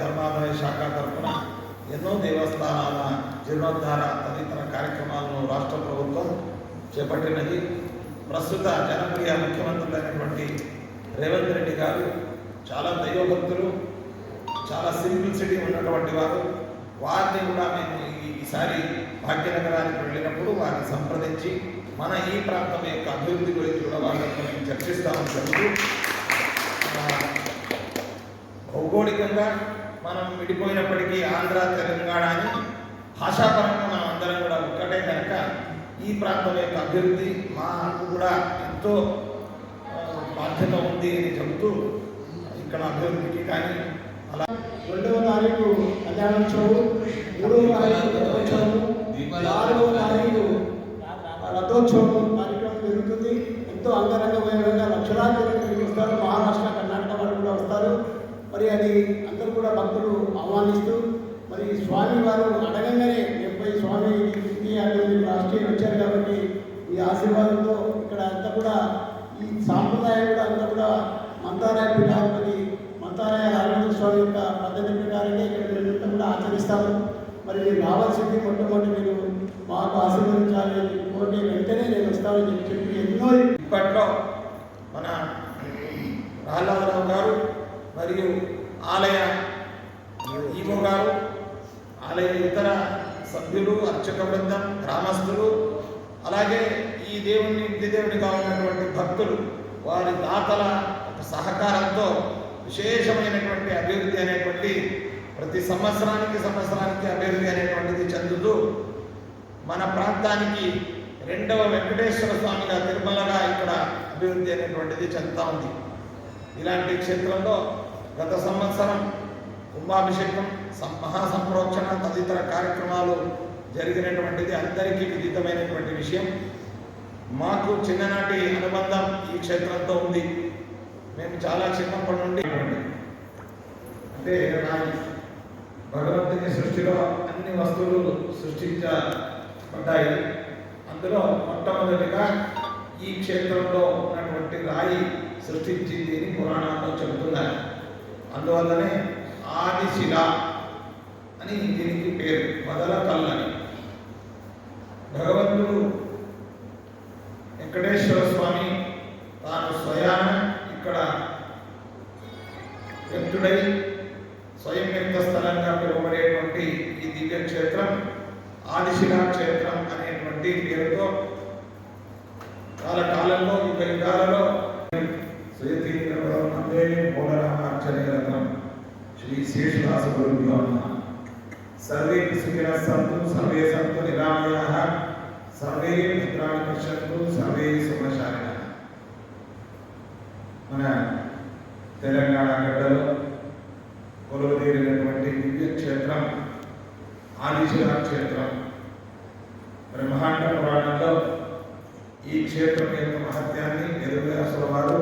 ధర్మాదాయ శాఖ తరఫున ఎన్నో దేవస్థానాల జీర్ణోద్ధార తదితర కార్యక్రమాలను రాష్ట్ర ప్రభుత్వం చేపట్టినది. ప్రస్తుత జనప్రియ ముఖ్యమంత్రులైనటువంటి రేవంత్ రెడ్డి గారు చాలా దైవభక్తులు చాలా సింప్లిసిటీ ఉన్నటువంటి వారు వారిని కూడా మేము ఈసారి భాగ్యనగరానికి వెళ్ళినప్పుడు వారిని సంప్రదించి మన ఈ ప్రాంతం యొక్క అభివృద్ధి గురించి కూడా వాళ్ళతో మేము చర్చిస్తామని చెబుతూ ఆ, భౌగోళికంగా మనం విడిపోయినప్పటికీ ఆంధ్ర తెలంగాణ అని భాషాపరంగా మనం అందరం కూడా ఒక్కటే కనుక ఈ ప్రాంతం యొక్క అభివృద్ధి మాకు కూడా ఎంతో బాధ్యత ఉంది అని చెబుతూ ఇక్కడ అభివృద్ధికి కానీ అలా రెండవ తారీఖు కళ్యాణోత్సవం మూడవ తారీఖు రథోత్సవం నాలుగవ తారీఖు రథోత్సవం కార్యక్రమం జరుగుతుంది. ఎంతో అంగరంగ వైభవంగా లక్షలాది మంది వస్తారు. మహారాష్ట్ర కర్ణాటక వాళ్ళు కూడా వస్తారు. మరి అది అందరూ కూడా భక్తులు ఆహ్వానిస్తూ మరి స్వామి వారు అడగంగానే ఎప్పటి స్వామి ఇంటికి అంటే రాష్ట్రీయ వచ్చారు కాబట్టి ఈ ఆశీర్వాదంతో ఇక్కడ అంతా కూడా ఈ సాంప్రదాయం కూడా అంతా కూడా మంతారాయ పీఠాధిపతి మంతారాయ అరవింద స్వామి యొక్క పద్ధతి ప్రకారంగా ఇక్కడ కూడా ఆచరిస్తాము మరి మీరు రావాల్సింది మొట్టమొదటి మీరు మాకు ఆశీర్వదించాలి ఇంకోటి వెంటనే నేను వస్తానని చెప్పి చెప్పి ఎన్నో ఇప్పట్లో మన రాళ్ళారావు గారు మరియు ఆలయ ఈవో గారు ఆలయ ఇతర సభ్యులు అర్చక బృందం గ్రామస్తులు అలాగే ఈ దేవుని ఇంటి దేవునిగా భక్తులు వారి దాతల సహకారంతో విశేషమైనటువంటి అభివృద్ధి అనేటువంటి ప్రతి సంవత్సరానికి సంవత్సరానికి అభివృద్ధి అనేటువంటిది చెందుతూ మన ప్రాంతానికి రెండవ వెంకటేశ్వర స్వామిగా తిరుమలగా ఇక్కడ అభివృద్ధి అనేటువంటిది చెందుతా ఉంది. ఇలాంటి క్షేత్రంలో గత సంవత్సరం కుంభాభిషేకం మహాసంప్రోక్షణ తదితర కార్యక్రమాలు జరిగినటువంటిది అందరికీ విదితమైనటువంటి విషయం. మాకు చిన్ననాటి అనుబంధం ఈ క్షేత్రంతో ఉంది. మేము చాలా చిన్నప్పటి నుండి అంటే రాయి భగవంతుని సృష్టిలో అన్ని వస్తువులు సృష్టించబడ్డాయి. అందులో మొట్టమొదటిగా ఈ క్షేత్రంలో ఉన్నటువంటి రాయి సృష్టించింది అని పురాణాల్లో చెబుతున్నారు. అందువల్లనే ఆదిశిల అని దీనికి పేరు మొదల కల్లని భగవంతుడు వెంకటేశ్వర స్వామి తాను స్వయాన ఇక్కడ వ్యక్తుడై స్వయం వ్యక్త స్థలంగా పిలువబడేటువంటి ఈ దివ్యక్షేత్రం ఆదిశిలా క్షేత్రం అనేటువంటి పేరుతో కాలకాలంలో యుగ యుగాలలో శ్రీతీంద్రే మూలరామార్చనరత్నం శ్రీ శేషదాస గురుభ్యో నమః. సర్వే సుఖినః సంతు సర్వే సంతు నిరామయాః. సర్వే మిత్రాన్ని పశ్యంతు సర్వే సుఖశాలినః మన తెలంగాణ గడ్డలో కొలువుదీరినటువంటి దివ్య క్షేత్రం ఆదిశిలా క్షేత్రం బ్రహ్మాండ పురాణంలో ఈ క్షేత్రం యొక్క మహత్యాన్ని ఎదురువ్యాసుల వారు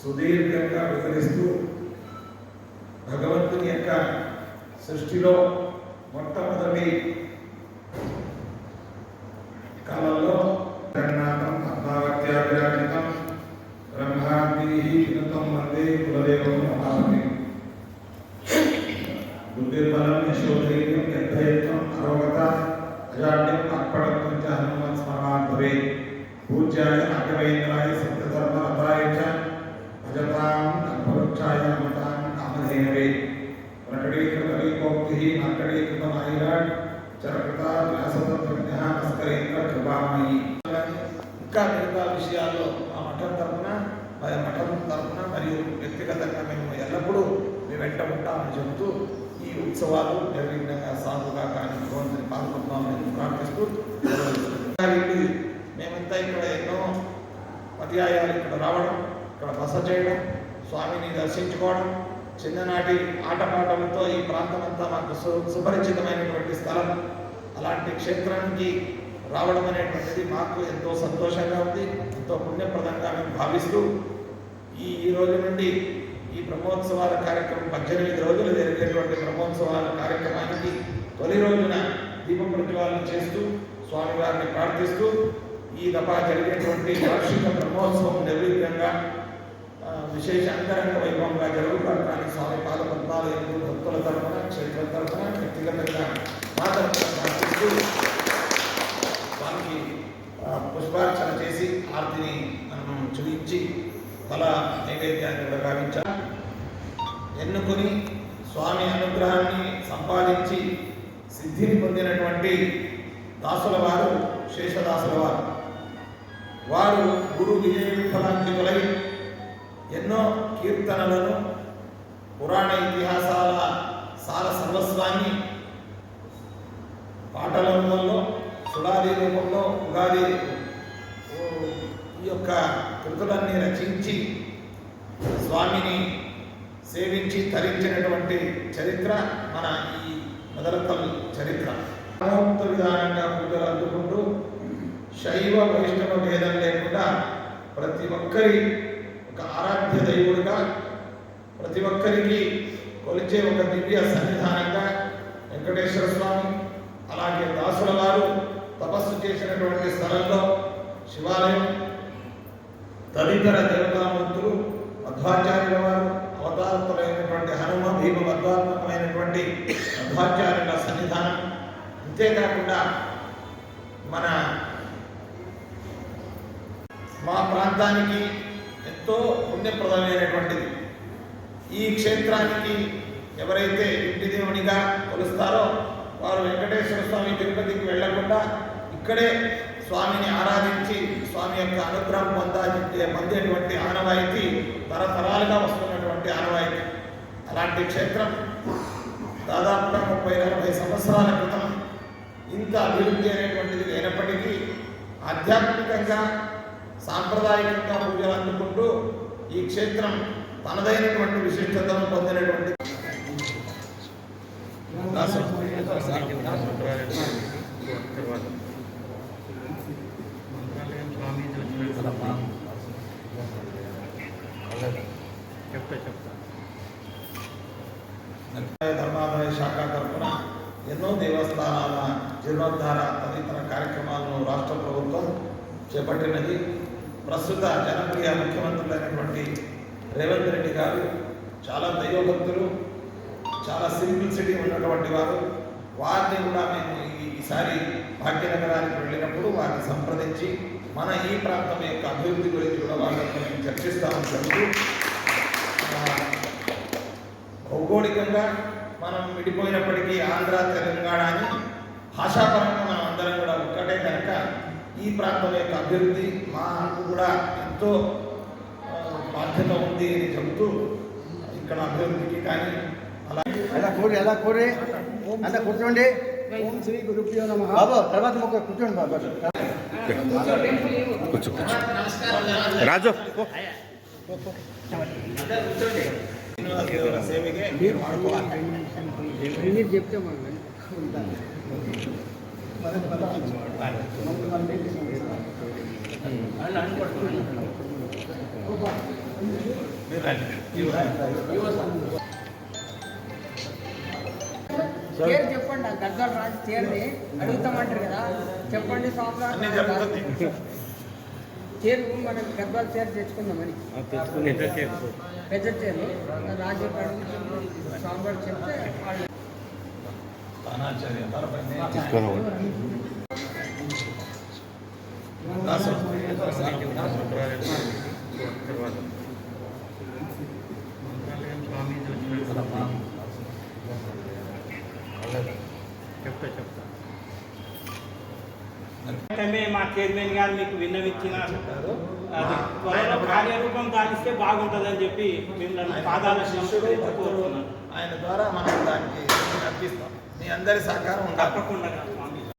సుదీర్ఘంగా వివరిస్తూ భగవంతుని యొక్క సృష్టిలో మొట్టమొదటి కాలంలో జగన్నాథం పద్మావత్యాభిరాజితం బ్రహ్మాండీ వినతం వందే కులదేవం యశోధైర్యం అరోగత అజాడ్యం చ హనుమత్ స్మరణాత్ భవేత్ పూజ్యాయ చ భజతాం కామధేనవే. కవికోక్తి మార్కడీకృత నాయిరాట్ చరకృత వ్యాసతత్వజ్ఞ నస్కరేంద్ర కృపామయి ఇంకా మిగతా విషయాల్లో మా మఠం తరఫున మరి మఠం తరఫున మరియు వ్యక్తిగతంగా మేము ఎల్లప్పుడూ మేము వెంట ఉంటామని చెబుతూ ఈ ఉత్సవాలు నిర్విఘ్నంగా సాగుగా కానీ భగవంతుని పాల్గొందామని ప్రార్థిస్తూ ఇది మేమంతా ఇక్కడ ఎన్నో పర్యాయాలు ఇక్కడ రావడం ఇక్కడ బస చేయడం స్వామిని దర్శించుకోవడం చిన్ననాటి ఆటపాటలతో ఈ ప్రాంతం అంతా మాకు సు సుపరిచితమైనటువంటి స్థలం. అలాంటి క్షేత్రానికి రావడం అనేటువంటిది మాకు ఎంతో సంతోషంగా ఉంది ఎంతో పుణ్యప్రదంగా మేము భావిస్తూ ఈ ఈ రోజు నుండి ఈ బ్రహ్మోత్సవాల కార్యక్రమం పద్దెనిమిది రోజులు జరిగేటువంటి బ్రహ్మోత్సవాల కార్యక్రమానికి తొలి రోజున దీప ప్రజ్వాలన చేస్తూ స్వామివారిని ప్రార్థిస్తూ ఈ దఫా జరిగేటువంటి వార్షిక బ్రహ్మోత్సవం నిర్విఘ్నంగా విశేష అంతరంగ వైభవంగా జరుగుతానికి స్వామి పాద పద్మాలు భక్తుల తరఫున క్షేత్రం తరఫున వ్యక్తిగతంగా మా తరఫున ప్రార్థిస్తూ స్వామికి పుష్పార్చన చేసి ఆర్తిని మనం చూపించి ఫల నైవేద్యాన్ని కూడా గావించాం ఎన్నుకొని స్వామి అనుగ్రహాన్ని సంపాదించి సిద్ధిని పొందినటువంటి దాసుల వారు శేషదాసుల వారు. వారు గురు విజయ విఫలాంకితులై ఎన్నో కీర్తనలను పురాణ ఇతిహాసాల సార సర్వస్వాన్ని పాటల రూపంలో సుడాది రూపంలో ఉగాది ఈ యొక్క కృతులన్నీ రచించి స్వామిని సేవించి తరించినటువంటి చరిత్ర మన ఈ మొదలకల్ చరిత్ర. పరమోక్త విధానంగా పూజలు అందుకుంటూ శైవ వైష్ణవ భేదం లేకుండా ప్రతి ఒక్కరి ఒక ఆరాధ్య దైవుడిగా ప్రతి ఒక్కరికి కొలిచే ఒక దివ్య సన్నిధానంగా వెంకటేశ్వర స్వామి అలాగే దాసుల వారు తపస్సు చేసినటువంటి స్థలంలో శివాలయం తదితర దేవతామూర్తులు మధ్వాచార్యుల వారు అవతారత్వమైనటువంటి హనుమ భీమ మధ్వాత్మకమైనటువంటి మధ్వాచార్యుల సన్నిధానం. అంతేకాకుండా మన మా ప్రాంతానికి ఎంతో పుణ్యప్రదమైనటువంటిది. ఈ క్షేత్రానికి ఎవరైతే ఇంటి దేవునిగా కొలుస్తారో వారు వెంకటేశ్వర స్వామి తిరుపతికి వెళ్ళకుండా ఇక్కడే స్వామిని ఆరాధించి స్వామి యొక్క అనుగ్రహం పొందాలి పొందేటువంటి ఆనవాయితీ తరతరాలుగా వస్తున్నటువంటి ఆనవాయితీ. అలాంటి క్షేత్రం దాదాపుగా ముప్పై నలభై సంవత్సరాల క్రితం ఇంత అభివృద్ధి అనేటువంటిది లేనప్పటికీ ఆధ్యాత్మికంగా సాంప్రదాయకంగా పూజలు అందుకుంటూ ఈ క్షేత్రం తనదైనటువంటి విశిష్టతను పొందినటువంటి చెప్తా చెప్తా ధర్మాదాయ శాఖ తరఫున ఎన్నో దేవస్థానాల జీర్ణోద్ధార తదితర కార్యక్రమాలను రాష్ట్ర ప్రభుత్వం చేపట్టినది. ప్రస్తుత జనప్రియ ముఖ్యమంత్రులైనటువంటి రేవంత్ రెడ్డి గారు చాలా దైవభక్తులు చాలా సింప్లిసిటీ ఉన్నటువంటి వారు వారిని కూడా మేము ఈసారి భాగ్యనగరానికి వెళ్ళినప్పుడు వారిని సంప్రదించి మన ఈ ప్రాంతం యొక్క అభివృద్ధి గురించి కూడా వాళ్ళతో మేము చర్చిస్తామని చెబుతూ భౌగోళికంగా మనం విడిపోయినప్పటికీ ఆంధ్ర తెలంగాణ అని భాషాపరంగా మనం అందరం కూడా ఒక్కటే కనుక ఈ ప్రాంతం యొక్క అభివృద్ధి మాకు కూడా ఎంతో బాధ్యత ఉంది అని చెబుతూ ఇక్కడ అభివృద్ధికి కానీ అలా అలా కూరి అలా కూరి. అంత కూర్చోండి. ఓం శ్రీ గురుభ్యో నమ. బాబు తర్వాత ముక్క కూర్చోండి బాబు. కూర్చో కూర్చో. రాజు. సేవకే మీరు చెప్తే మనం పేరు చెప్పండి గద్దాలు రాజు తేరుని అడుగుతామంటారు కదా. చెప్పండి జరుగుతుంది. తేరు మనం గద్దాలు తేరు తెచ్చుకుందామని. తెచ్చుకుని పెద్ద తేరు. రాజు స్వామివారు చెప్తే వాళ్ళు చెప్తా చెప్తా వెంటనే మా చైర్మన్ గారు మీకు విన్నవించిన అది త్వరలో కార్యరూపం దానిస్తే బాగుంటుందని చెప్పి మిమ్మల్ని పాదాల శిష్యుడు కోరుతున్నాను. ఆయన ద్వారా మనం దానికి అర్పిస్తాం. మీ అందరి సహకారం ఉండాలి.